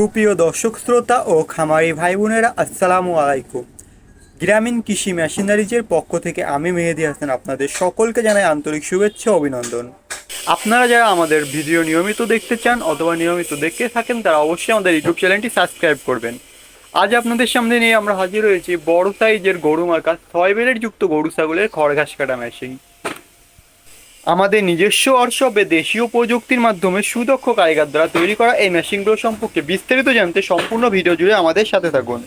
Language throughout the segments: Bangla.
সুপ্রিয় দর্শক শ্রোতা ও খামারি ভাই বোনেরা, আসসালামু আলাইকুম। গ্রামীণ কৃষি মেশিনারিজের পক্ষ থেকে আমি মেহেদি হাসান আপনাদের সকলকে জানাই আন্তরিক শুভেচ্ছা অভিনন্দন। আপনারা যারা আমাদের ভিডিও নিয়মিত দেখতে চান অথবা নিয়মিত দেখতে থাকেন, তারা অবশ্যই আমাদের ইউটিউব চ্যানেলটি সাবস্ক্রাইব করবেন। আজ আপনাদের সামনে নিয়ে আমরা হাজির হয়েছি বড় সাইজের গরু মার্কা, ছয় বেলের যুক্ত গরু, ছাগলের খড় ঘাস কাটা মেশিন। আমাদের নিজস্ব ওয়ার্কশপে দেশীয় প্রযুক্তির মাধ্যমে সুদক্ষ কারিগর দ্বারা তৈরি করা এই মেশিনগুলো সম্পর্কে বিস্তারিত জানতে সম্পূর্ণ ভিডিও জুড়ে আমাদের সাথে থাকুন।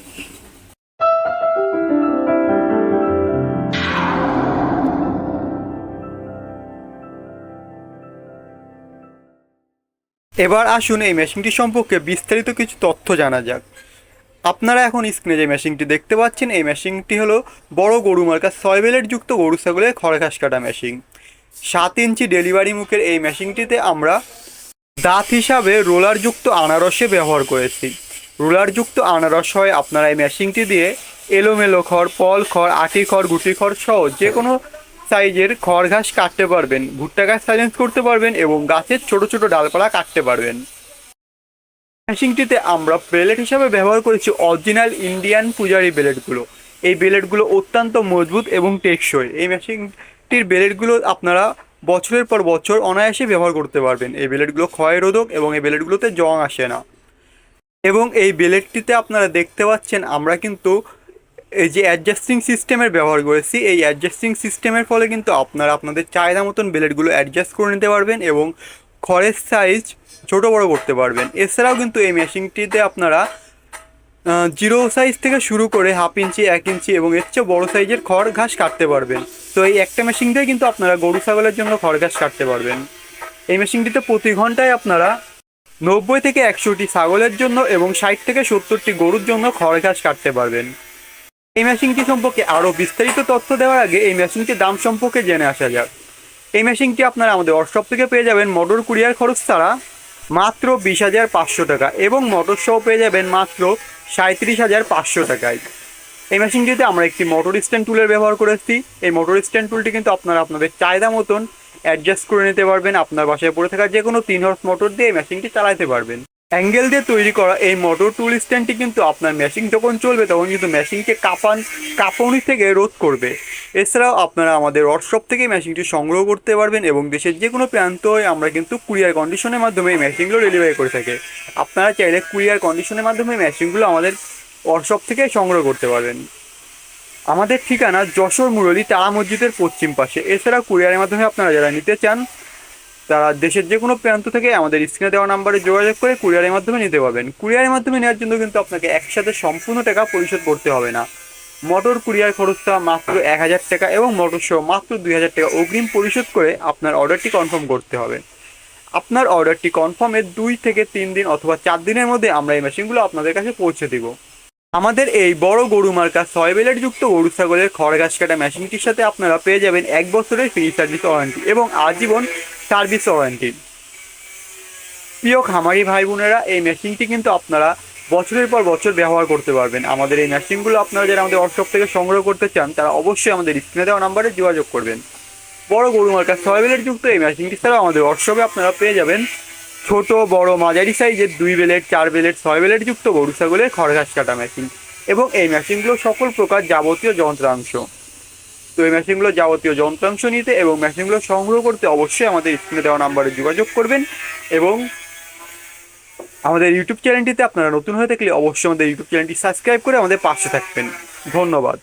এবার আসুন এই মেশিনটি সম্পর্কে বিস্তারিত কিছু তথ্য জানা যাক। আপনারা এখন স্ক্রিনে যে মেশিনটি দেখতে পাচ্ছেন, এই মেশিনটি হলো বড় গরু মার্কা ছয় বেলের যুক্ত গরু ছাগলের খড় ঘাস কাটা মেশিন। সাত ইঞ্চি ডেলিভারি মুখের এই মেশিনটিতে আমরা দাঁত হিসাবে রোলারযুক্ত আনারসে ব্যবহার করেছি। রোলারযুক্ত আনারস হয় আপনারা এই মেশিনটি দিয়ে এলোমেলো খড়, পল খড়, আটি খড়, গুটি খড় সহ যে কোনো সাইজের খড় ঘাস কাটতে পারবেন, ভুট্টা গাছ সাইলেন্স করতে পারবেন এবং গাছের ছোট ছোট ডালপালা কাটতে পারবেন। মেশিনটিতে আমরা ব্লেড হিসাবে ব্যবহার করেছি অরিজিনাল ইন্ডিয়ান পূজারি ব্লেডগুলো এই ব্লেডগুলো অত্যন্ত মজবুত এবং টেকসই। এই মেশিনটির ব্লেডগুলো আপনারা বছরের পর বছর অনায়াসে ব্যবহার করতে পারবেন। এই ব্লেডগুলো ক্ষয় রোধক এবং এই ব্লেডগুলোতে জং আসে না। এবং এই ব্লেডটিতে আপনারা দেখতে পাচ্ছেন, আমরা কিন্তু এই যে অ্যাডজাস্টিং সিস্টেমের ব্যবহার করেছি। এই অ্যাডজাস্টিং সিস্টেমের ফলে কিন্তু আপনারা আপনাদের চাহিদা মতন ব্লেডগুলো অ্যাডজাস্ট করে নিতে পারবেন এবং খড়ের সাইজ ছোট বড় করতে পারবেন। এছাড়াও কিন্তু এই মেশিনটিতে আপনারা জিরো সাইজ থেকে শুরু করে হাফ ইঞ্চি, এক ইঞ্চি এবং এর চেয়ে বড়ো সাইজের খড় ঘাস কাটতে পারবেন। তো এই একটা মেশিন দিয়ে কিন্তু আপনারা গরু, ছাগলের জন্য খড় ঘাস কাটতে পারবেন। এই মেশিনটিতে প্রতি ঘন্টায় আপনারা নব্বই থেকে একশোটি ছাগলের জন্য এবং ষাট থেকে সত্তরটি গরুর জন্য খড় ঘাস কাটতে পারবেন। এই মেশিনটি সম্পর্কে আরও বিস্তারিত তথ্য দেওয়ার আগে এই মেশিনটির দাম সম্পর্কে জেনে আসা যাক। এই মেশিনটি আপনারা আমাদের ওয়ার্কশপ থেকে পেয়ে যাবেন। মোটর কুরিয়ার খরচ ছাড়া মাত্র বিশ হাজার পাঁচশো টাকা এবং মোটর সহ পেয়ে যাবেন মাত্র সাঁত্রিশ হাজার পাঁচশো টাকায়। এই মেশিনটিতে আমরা একটি মোটর স্ট্যান্ড টুলের ব্যবহার করেছি এই মোটর স্ট্যান্ড টুলটি কিন্তু আপনারা আপনাদের চাহিদা মতন অ্যাডজাস্ট করে নিতে পারবেন। আপনার বাসায় পড়ে থাকা যে কোনো তিন হর্স মোটর দিয়ে মেশিনটি চালাতে পারবেন। অ্যাঙ্গেল দিয়ে তৈরি করা এই মোটর টুল স্ট্যান্ডটি কিন্তু আপনার মেশিন যখন চলবে, তখন কিন্তু মেশিনকে কাঁপান, কাঁপানি থেকে রোধ করবে। এছাড়াও আপনারা আমাদের ওয়ার্কশপ থেকে মেশিনটি সংগ্রহ করতে পারবেন এবং দেশের যে কোনো প্রান্তয় আমরা কিন্তু কুরিয়ার কন্ডিশনের মাধ্যমে এই মেশিনগুলো ডেলিভারি করে থাকি। আপনারা চাইলে কুরিয়ার কন্ডিশনের মাধ্যমে মেশিনগুলো আমাদের ওয়ার্কশপ থেকে সংগ্রহ করতে পারবেন। আমাদের ঠিকানা যশোর মুরলী তারা মসজিদের পশ্চিম পাশে। এছাড়া কুরিয়ারের মাধ্যমে আপনারা যারা নিতে চান, তারা দেশের যে কোনো প্রান্ত থেকে আমাদের স্ক্রিনে দেওয়া নাম্বারে যোগাযোগ করে কুরিয়ারের মাধ্যমে নিতে পারবেন। কুরিয়ারের মাধ্যমে নেওয়ার জন্য কিন্তু আপনাকে একসাথে সম্পূর্ণ টাকা পরিশোধ করতে হবে না। মোটর কুরিয়ার খরচটা মাত্র এক হাজার টাকা এবং মোটর সহ মাত্র দুই হাজার টাকা অগ্রিম পরিশোধ করে আপনার অর্ডারটি কনফার্ম করতে হবে। আপনার অর্ডারটি কনফার্মের দুই থেকে তিন দিন অথবা চার দিনের মধ্যে আমরা এই মেশিনগুলো আপনাদের কাছে পৌঁছে দিব। আমাদের এই বড় গরু মার্কা ছয় বেলের যুক্ত গরু ছাগলের খড় ঘাস কাটা মেশিনটির সাথে আপনারা পেয়ে যাবেন এক বছরের ফ্রি সার্ভিস ওয়ারেন্টি এবং আজীবন সার্ভিস ওয়ারেন্টি। প্রিয় খামারি ভাই বোনেরা, এই মেশিনটি কিন্তু আপনারা বছরের পর বছর ব্যবহার করতে পারবেন। আমাদের এই মেশিনগুলো আপনারা যারা আমাদের ওয়ার্কশপ থেকে সংগ্রহ করতে চান, তারা অবশ্যই আমাদের স্ক্রিনে দেওয়া নাম্বারে যোগাযোগ করবেন। বড় গরু মার্কা ছয় বেলের যুক্ত এই মেশিনটি ছাড়াও আমাদের ওয়ার্কশপে আপনারা পেয়ে যাবেন ছোট, বড়, মাঝারি সাইজের দুই বেলের, চার বেলের, ছয় বেলের যুক্ত গরু, ছাগলের খড় ঘাস কাটা মেশিন এবং এই মেশিনগুলো সকল প্রকার যাবতীয় যন্ত্রাংশ। তো এই মেশিনগুলো যাবতীয় যন্ত্রাংশ নিতে এবং মেশিনগুলো সংগ্রহ করতে অবশ্যই আমাদের স্ক্রিনে দেওয়া নাম্বারে যোগাযোগ করবেন এবং আমাদের ইউটিউব চ্যানেলটিতে আপনারা নতুন হয়ে থাকলে অবশ্যই আমাদের ইউটিউব চ্যানেলটি সাবস্ক্রাইব করে আমাদের পাশে থাকবেন। ধন্যবাদ।